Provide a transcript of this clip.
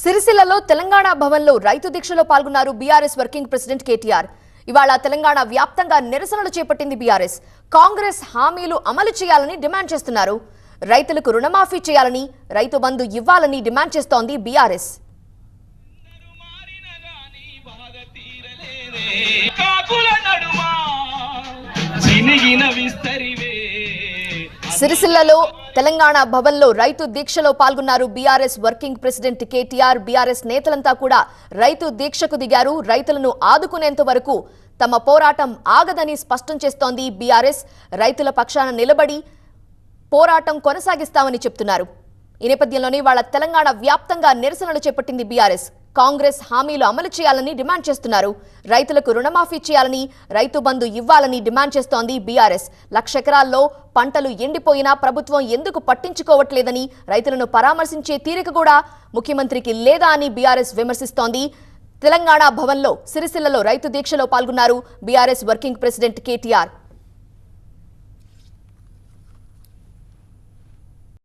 సిరిసిల్లలో తెలంగాణ భవన్లో రైతు దీక్షలో పాల్గొన్నారు బీఆర్ఎస్ వర్కింగ్ ప్రెసిడెంట్ కేటీఆర్. ఇవాళ తెలంగాణ వ్యాప్తంగా నిరసనలు చేపట్టింది బీఆర్ఎస్. కాంగ్రెస్ హామీలు అమలు చేయాలని డిమాండ్ చేస్తున్నారు. రైతులకు రుణమాఫీ చేయాలని రైతు బంధు ఇవ్వాలని డిమాండ్ చేస్తోంది బీఆర్ఎస్. సిరిసిల్లలో తెలంగాణ భవన్లో రైతు దీక్షలో పాల్గొన్నారు BRS working president KTR. BRS నేతలంతా కూడా రైతు దీక్షకు దిగారు. రైతులను ఆదుకునేంత వరకు తమ పోరాటం ఆగదని స్పష్టం చేస్తోంది బీఆర్ఎస్. రైతుల పక్షాన నిలబడి పోరాటం కొనసాగిస్తామని చెప్తున్నారు. ఈ నేపథ్యంలోనే వాళ్ళ తెలంగాణ వ్యాప్తంగా నిరసనలు చేపట్టింది బీఆర్ఎస్. కాంగ్రెస్ హామీలు అమలు చేయాలని డిమాండ్ చేస్తున్నారు. రైతులకు రుణమాఫీ చేయాలని రైతు బంధు ఇవ్వాలని డిమాండ్ చేస్తోంది బీఆర్ఎస్. లక్ష ఎకరాల్లో పంటలు ఎండిపోయినా ప్రభుత్వం ఎందుకు పట్టించుకోవట్లేదని రైతులను పరామర్శించే తీరిక కూడా ముఖ్యమంత్రికి లేదా అని బీఆర్ఎస్ విమర్శిస్తోంది. తెలంగాణ భవన్లో సిరిసిల్లలో రైతు దీక్షలో పాల్గొన్నారు బీఆర్ఎస్ వర్కింగ్ ప్రెసిడెంట్ కేటీఆర్.